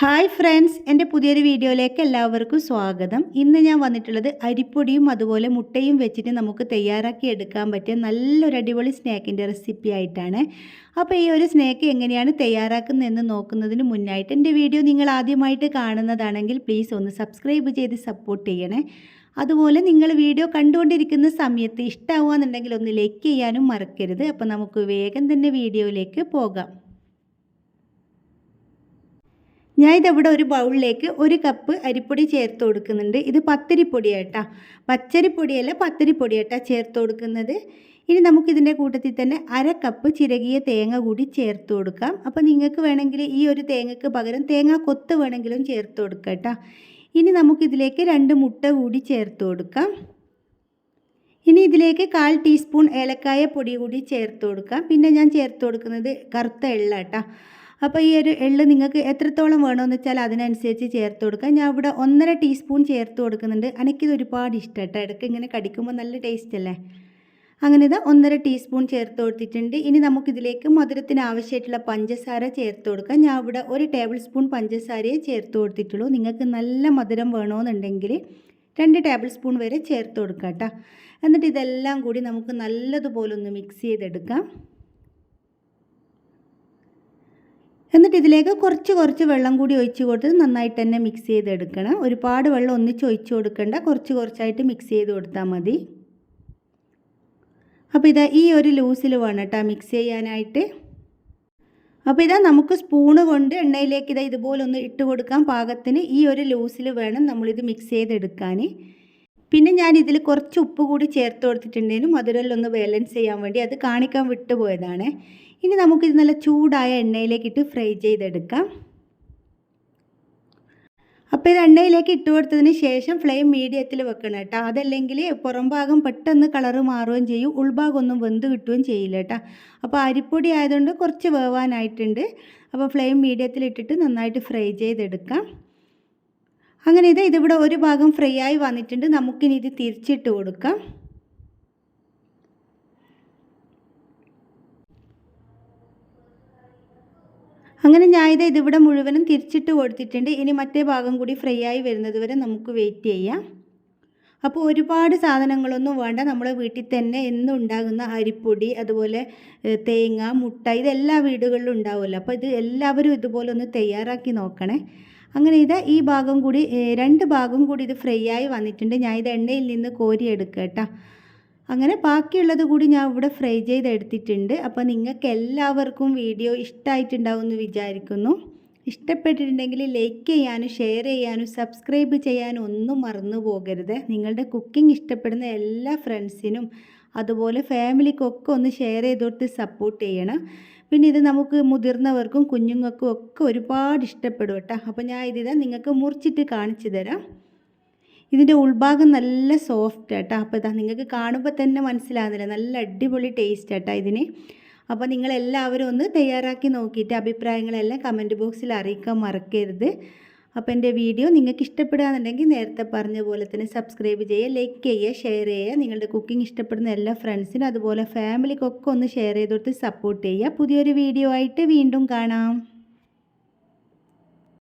Hi friends എന്റെ പുതിയൊരു വീഡിയോയിലേക്ക് എല്ലാവർക്കും സ്വാഗതം. ഇന്ന് ഞാൻ വന്നിട്ടുള്ളത് അരിപ്പൊടിയും അതുപോലെ മുട്ടയും വെച്ചിട്ട് നമുക്ക് തയ്യാറാക്കി എടുക്കാൻ പറ്റിയ നല്ലൊരു അടിപൊളി സ്നാക്കിന്റെ റെസിപ്പി ആയിട്ടാണ്. അപ്പോൾ ഈ ഒരു സ്നാക്ക് എങ്ങനെയാണ് തയ്യാറാക്കുന്നതെന്ന് നോക്കുന്നതിന് മുന്നായിട്ട് എന്റെ വീഡിയോ നിങ്ങൾ ആദ്യമായിട്ട് കാണുന്നതാണെങ്കിൽ പ്ലീസ് ഒന്ന് സബ്സ്ക്രൈബ് ചെയ്ത് സപ്പോർട്ട് ചെയ്യണേ. അതുപോലെ നിങ്ങൾ വീഡിയോ കണ്ടുകൊണ്ടിരിക്കുന്ന സമയത്ത് ഇഷ്ടമാവുകയെന്നുണ്ടെങ്കിൽ ഒന്ന് ലൈക്ക് ചെയ്യാനും മറക്കരുത്. അപ്പോൾ നമുക്ക് വേഗം തന്നെ വീഡിയോയിലേക്ക് പോകാം. ഞാൻ ഇതവിടെ ഒരു ബൗളിലേക്ക് ഒരു കപ്പ് അരിപ്പൊടി ചേർത്ത് കൊടുക്കുന്നുണ്ട്. ഇത് പത്തിരിപ്പൊടിയാട്ടാ പച്ചരിപ്പൊടിയല്ല പത്തിരിപ്പൊടിയാട്ടാ ചേർത്ത് കൊടുക്കുന്നത്. ഇനി നമുക്കിതിന്റെ കൂട്ടത്തിൽ തന്നെ അര കപ്പ് ചിരകിയ തേങ്ങ കൂടി ചേർത്ത് കൊടുക്കാം. അപ്പോൾ നിങ്ങൾക്ക് വേണമെങ്കിൽ ഈ ഒരു തേങ്ങക്ക് പകരം തേങ്ങ കൊത്ത് വേണമെങ്കിലും ചേർത്ത് കൊടുക്കാം കേട്ടോ. ഇനി നമുക്കിതിലേക്ക് രണ്ട് മുട്ട കൂടി ചേർത്ത് കൊടുക്കാം. ഇനി ഇതിലേക്ക് കാൽ ടീസ്പൂൺ ഏലക്കായ പൊടി കൂടി ചേർത്ത് കൊടുക്കാം. പിന്നെ ഞാൻ ചേർത്ത് കൊടുക്കുന്നത് കറുത്ത എള്ള കേട്ടോ അപ്പോൾ ഈ ഒരു എള്ള് നിങ്ങൾക്ക് എത്രത്തോളം വേണമെന്ന് വെച്ചാൽ അതിനനുസരിച്ച് ചേർത്ത് കൊടുക്കാം. ഞാൻ ഇവിടെ ഒന്നര ടീസ്പൂൺ ചേർത്ത് കൊടുക്കുന്നുണ്ട്. എനിക്കിത് ഒരുപാട് ഇഷ്ടം കേട്ടോ ഇടയ്ക്ക് ഇങ്ങനെ കടിക്കുമ്പോൾ നല്ല ടേസ്റ്റ് അല്ലേ? അങ്ങനെ ഇത് ഒന്നര ടീസ്പൂൺ ചേർത്ത് കൊടുത്തിട്ടുണ്ട്. ഇനി നമുക്കിതിലേക്ക് മധുരത്തിന് ആവശ്യമായിട്ടുള്ള പഞ്ചസാര ചേർത്ത് കൊടുക്കാം. ഞാൻ ഇവിടെ ഒരു ടേബിൾ സ്പൂൺ പഞ്ചസാരയെ ചേർത്ത് കൊടുത്തിട്ടുള്ളൂ. നിങ്ങൾക്ക് നല്ല മധുരം വേണമെന്നുണ്ടെങ്കിൽ രണ്ട് ടേബിൾ സ്പൂൺ വരെ ചേർത്ത് കൊടുക്കാം കേട്ടോ. എന്നിട്ട് ഇതെല്ലാം കൂടി നമുക്ക് നല്ലതുപോലെ ഒന്ന് മിക്സ് ചെയ്തെടുക്കാം. എന്നിട്ട് ഇതിലേക്ക് കുറച്ച് കുറച്ച് വെള്ളം കൂടി ഒഴിച്ച് കൊടുത്ത് നന്നായിട്ട് തന്നെ മിക്സ് ചെയ്തെടുക്കണം. ഒരുപാട് വെള്ളം ഒന്നിച്ച് ഒഴിച്ച് കൊടുക്കേണ്ട. കുറച്ച് കുറച്ചായിട്ട് മിക്സ് ചെയ്ത് കൊടുത്താൽ മതി. അപ്പോൾ ഇതാ ഈ ഒരു ലൂസിൽ വേണം കേട്ടോ മിക്സ് ചെയ്യാനായിട്ട്. അപ്പോൾ ഇതാ നമുക്ക് സ്പൂണ് കൊണ്ട് എണ്ണയിലേക്ക് ഇതാ ഇതുപോലെ ഒന്ന് ഇട്ട് കൊടുക്കാൻ പാകത്തിന് ഈ ഒരു ലൂസിൽ വേണം നമ്മളിത് മിക്സ് ചെയ്തെടുക്കാൻ പിന്നെ ഞാൻ ഇതിൽ കുറച്ച് ഉപ്പ് കൂടി ചേർത്ത് കൊടുത്തിട്ടുണ്ടെങ്കിലും ഒന്ന് ബാലൻസ് ചെയ്യാൻ വേണ്ടി അത് കാണിക്കാൻ വിട്ടുപോയതാണ് ഇനി നമുക്കിത് നല്ല ചൂടായ എണ്ണയിലേക്കിട്ട് ഫ്രൈ ചെയ്തെടുക്കാം. അപ്പോൾ ഇത് എണ്ണയിലേക്ക് ഇട്ട് കൊടുത്തതിന് ശേഷം ഫ്ലെയിം മീഡിയത്തിൽ വെക്കണം കേട്ടോ. അതല്ലെങ്കിൽ പുറം ഭാഗം പെട്ടെന്ന് കളറ് മാറുകയും ചെയ്യും. ഉൾഭാഗം ഒന്നും വെന്ത് കിട്ടുകയും ചെയ്യില്ല കേട്ടോ. അപ്പോൾ അരിപ്പൊടി ആയതുകൊണ്ട് കുറച്ച് വേവാനായിട്ടുണ്ട്. അപ്പോൾ ഫ്ലെയിം മീഡിയത്തിൽ ഇട്ടിട്ട് നന്നായിട്ട് ഫ്രൈ ചെയ്തെടുക്കാം. അങ്ങനെ ഇത് ഇതിവിടെ ഒരു ഭാഗം ഫ്രൈ ആയി വന്നിട്ടുണ്ട്. നമുക്കിനി ഇത് തിരിച്ചിട്ട് കൊടുക്കാം. അങ്ങനെ ഞാൻ ഇത് ഇതിവിടെ മുഴുവനും തിരിച്ചിട്ട് കൊടുത്തിട്ടുണ്ട്. ഇനി മറ്റേ ഭാഗം കൂടി ഫ്രൈ ആയി വരുന്നത് വരെ നമുക്ക് വെയിറ്റ് ചെയ്യാം. അപ്പോൾ ഒരുപാട് സാധനങ്ങളൊന്നും വേണ്ട. നമ്മളെ വീട്ടിൽ തന്നെ എന്നും ഉണ്ടാകുന്ന അരിപ്പൊടി അതുപോലെ തേങ്ങ മുട്ട ഇതെല്ലാ വീടുകളിലും ഉണ്ടാവുമല്ലോ. അപ്പോൾ ഇത് എല്ലാവരും ഇതുപോലെ ഒന്ന് തയ്യാറാക്കി നോക്കണേ. അങ്ങനെ ഇത് ഈ ഭാഗം കൂടി രണ്ട് ഭാഗം കൂടി ഇത് ഫ്രൈ ആയി വന്നിട്ടുണ്ട്. ഞാൻ ഇത് എണ്ണയിൽ നിന്ന് കോരി എടുക്കട്ടോ കേട്ടോ അങ്ങനെ ബാക്കിയുള്ളത് കൂടി ഞാൻ ഇവിടെ ഫ്രൈ ചെയ്തെടുത്തിട്ടുണ്ട് അപ്പോൾ നിങ്ങൾക്ക് എല്ലാവർക്കും വീഡിയോ ഇഷ്ടമായിട്ടുണ്ടാവും എന്ന് വിചാരിക്കുന്നു. ഇഷ്ടപ്പെട്ടിട്ടുണ്ടെങ്കിൽ ലൈക്ക് ചെയ്യാനും ഷെയർ ചെയ്യാനും സബ്സ്ക്രൈബ് ചെയ്യാനും ഒന്നും മറന്നു പോകരുത്. നിങ്ങളുടെ കുക്കിംഗ് ഇഷ്ടപ്പെടുന്ന എല്ലാ ഫ്രണ്ട്സിനും അതുപോലെ ഫാമിലിക്കൊക്കെ ഒന്ന് ഷെയർ ചെയ്ത് കൊടുത്ത് സപ്പോർട്ട് ചെയ്യണം. പിന്നെ ഇത് നമുക്ക് മുതിർന്നവർക്കും കുഞ്ഞുങ്ങൾക്കും ഒക്കെ ഒരുപാട് ഇഷ്ടപ്പെടും കേട്ടോ. അപ്പോൾ ഞാൻ ഇതിതാ നിങ്ങൾക്ക് മുറിച്ചിട്ട് കാണിച്ചു തരാം. ഇതിന്റെ ഉൾഭാഗം നല്ല സോഫ്റ്റ് ആട്ടോ. അപ്പോൾ ഇതാ നിങ്ങൾക്ക് കാണുമ്പോൾ തന്നെ മനസ്സിലാകുന്നില്ല. നല്ല അടിപൊളി ടേസ്റ്റ് ആട്ടോ ഇതിന്. അപ്പോൾ നിങ്ങളെല്ലാവരും ഒന്ന് തയ്യാറാക്കി നോക്കിയിട്ട് അഭിപ്രായങ്ങളെല്ലാം കമന്റ് ബോക്സിൽ അറിയിക്കാൻ മറക്കരുത്. അപ്പോൾ എന്റെ വീഡിയോ നിങ്ങൾക്ക് ഇഷ്ടപ്പെടുകയാണെന്നുണ്ടെങ്കിൽ നേരത്തെ പറഞ്ഞ പോലെ തന്നെ സബ്സ്ക്രൈബ് ചെയ്യുക ലൈക്ക് ചെയ്യുക ഷെയർ ചെയ്യുക. നിങ്ങളുടെ കുക്കിംഗ് ഇഷ്ടപ്പെടുന്ന എല്ലാ ഫ്രണ്ട്സിനും അതുപോലെ ഫാമിലിക്കൊക്കെ ഒന്ന് ഷെയർ ചെയ്ത് കൊടുത്ത് സപ്പോർട്ട് ചെയ്യുക. പുതിയൊരു വീഡിയോ ആയിട്ട് വീണ്ടും കാണാം.